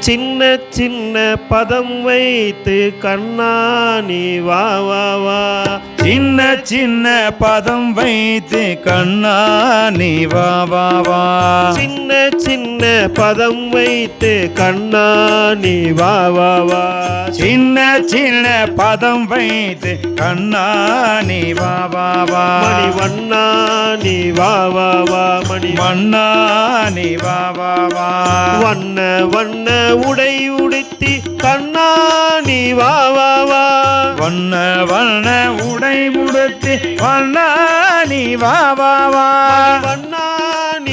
சின்ன சின்ன பதம் வைத்து கண்ணா நீ வா வா வா. சின்ன சின்ன பதம் வைத்து கண்ணா நீ வா வா வா. சின்ன சின்ன பதம் வைத்து கண்ணா நீ வா வா வா. சின்ன சின்ன பதம் வைத்து கண்ணா நீ வா வா வா. மணி வண்ணா நீ வா வா வா. மணி மண்ணா நீ வா வா வா. வண்ண வண்ண உடை உடுத்தி கண்ணா நீ வா வா வா. வண்ண வண்ண உடை முடுத்தி வண்ணா நீ வா வா வா. வண்ணா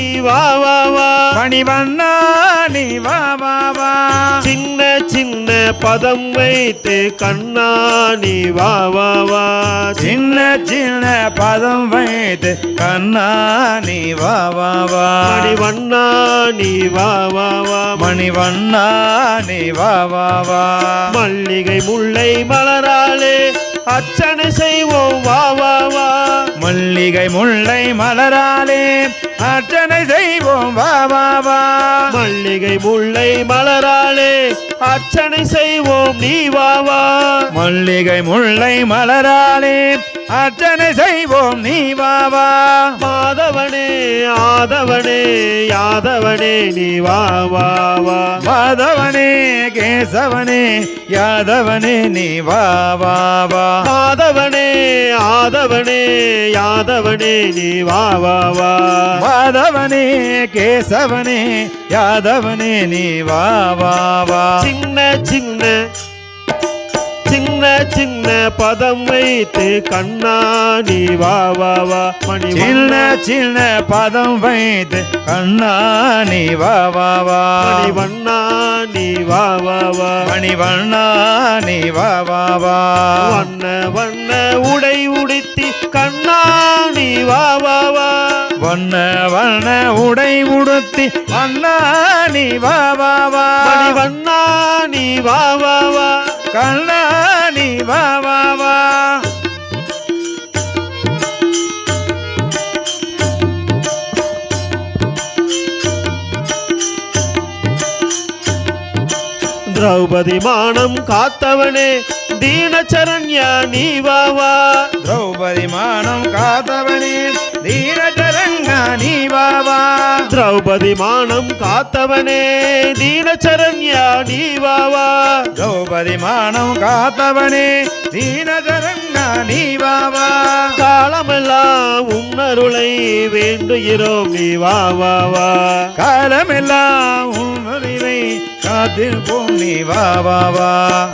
நீ வா வா வா. மணி நீ வா வா வா. சின்ன சின்ன பதம் வைத்து கண்ணா நீ வா வா வா. சின்ன சின்ன பதம் வைத்து கண்ணா நீ வா வா வா. மணி நீ வா வா வா. மணி நீ வா வா வா. மல்லிகை முல்லை மலராலே அர்ச்சனை செய்வோம் வா வா வா. மல்லிகை முல்லை மலராலே அர்ச்சனை செய்வோம். வா வா வா. மல்லிகை முல்லை மலராளே அர்ச்சனை செய்வோம். நீ வா வா. மல்லிகை முல்லை மலராளே அர்ச்சனை செய்வோம். நீ வா வா. மாதவனே ஆதவனே யாதவனே நீ வா வா வா. மாதவனே கேசவனே யாதவனே நீ வா வா வா. மாதவனே ஆதவனே யாதவனே நீ வா வா வா. மாதவனே கேசவனே யாதவனே நீ வா வா வா. சின்ன சின்ன சின்ன சின்ன பதம் வைத்து கண்ணா நீ வா வா வா. மணி சின்ன சின்ன பதம் வைத்து கண்ணா நீ வா வா வா. மணி வண்ணா நீ வா வா வா. மணிவண்ணா நீ வா வா வா. வண்ண வண்ண உடை உடுத்தி கண்ணா வண்ண வண்ண உடை உடுத்தி வண்ணா நீ வா வா வா. மணி வண்ணா நீ வா வா வா. கண்ணா நீ வா வா வா. திரௌபதி மானம் காத்தவனே தீனச்சரண்யா நீ வா வா. திரௌபதி மானம் காத்தவனே தீரச்சரங்கா நீ வா வா திரௌபதி மானம் காத்தவனே தீனச்சரண்யா நீ வா வா திரௌபதி மானம் காத்தவனே தீனச்சரங்கா நீ வா வா காலமெல்லாம் உன்னருளை வேண்டுகிறோம் நீ வா வா வா காலமெல்லாம் உன் அறிவை காத்திருப்போம் நீ வா வா வா.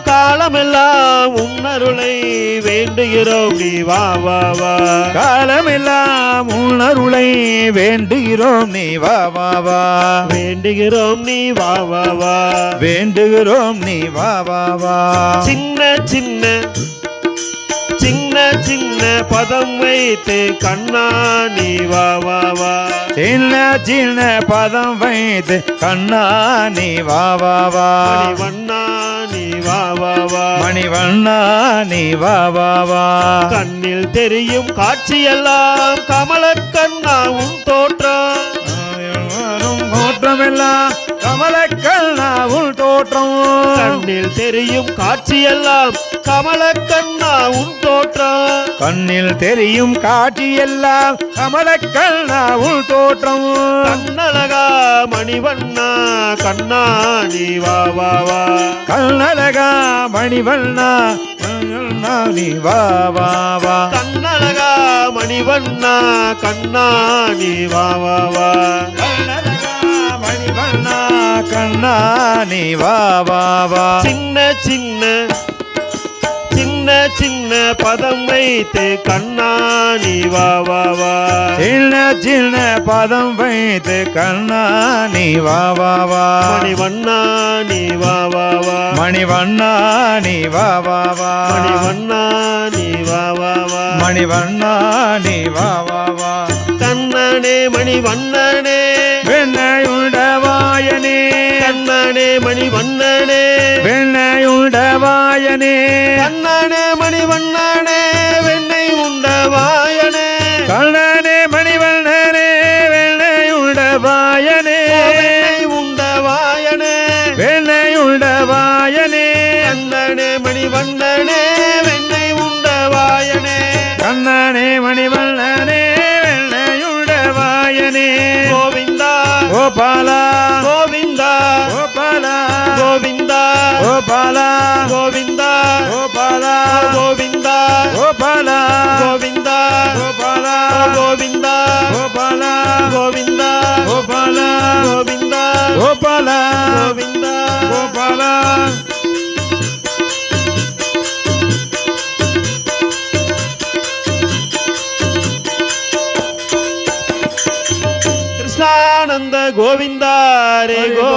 காலமெல்லாம் உன்னருளை வேண்டுகிறோம் நீ வா வா வா. காலமெல்லாம் உன்னருளை வேண்டுகிறோம் நீ வா வா வா. வேண்டுகிறோம் நீ வா வா வா. வேண்டுகிறோம் நீ வா வா வா. சின்ன சின்ன சின்ன சின்ன பதம் வைத்து கண்ணா நீ வா வா வா. சின்ன சின்ன பதம் வைத்து கண்ணா நீ வா வா வா. வண்ணா நீ வா வா வா. மணிவண்ணா நீ வா வா வா. கண்ணில் தெரியும் காட்சியெல்லாம் கமல கண்ணா உன் தோற்றம். தோற்றமெல்லாம் கமலக்கண்ணா உள் தோற்றம். கண்ணில் தெரியும் காட்சியெல்லாம் கமல கண்ணா உன் தோற்றம் கண்ணில் தெரியும் காட்சியெல்லாம் கமலக்கண்ணா உள் தோற்றம். கண்ணழகா மணிவண்ணா கண்ணா நீ வா வா வா. கண்ணழகா மணிவண்ணா மணிவண்ணா, நீ வா வா வா. கண்ணழகா மணிவண்ணா கண்ணா நீ வா வா வா. கண்ணா நீ வா வா வா. சின்ன சின்ன சின்ன சின்ன பதம் வைத்து கண்ணா நீ வா வா வா. சின்ன சின்ன பதம் வைத்து கண்ணா நீ வா வா வா. மணிவண்ணா நீ வா வா வா. மணிவண்ணா நீ வா வா வா. மணிவண்ணா நீ வா வா வா. மணிவண்ணா நீ வா வா வா. கண்ணனே மணிவண்ணனே. வெண்ணையுண்டவாயனே கண்ணனே மணிவண்ணனே. வாயனே. அண்ணானே மணிவண்ணானே வெண்ணை உண்ட வாயனே. கண்ணானே மணிவண்ணனே வெண்ணை உண்ட வாயனே. உண்ட வாயனே. வெண்ணை உண்ட வாயனே. அண்ணானே மணிவண்ணனே வெண்ணை உண்ட வாயனே. கண்ணானே மணிவண்ணனே வெண்ணை உண்ட வாயனே. கோவிந்தா. கோபாலா. கோவிந்தா. கோவிந்தா. கோபாலா. கோவிந்தா. கோபாலா. கோவிந்தா. கோபாலா. கோவிந்தா. கோபாலா. கோவிந்தா. கோபாலா. கோவிந்தா. கோபாலா. கோவிந்தா. கோபாலா. கோவிந்தா. கோபாலா. கிருஷ்ணானந்த கோவிந்தாரே கோ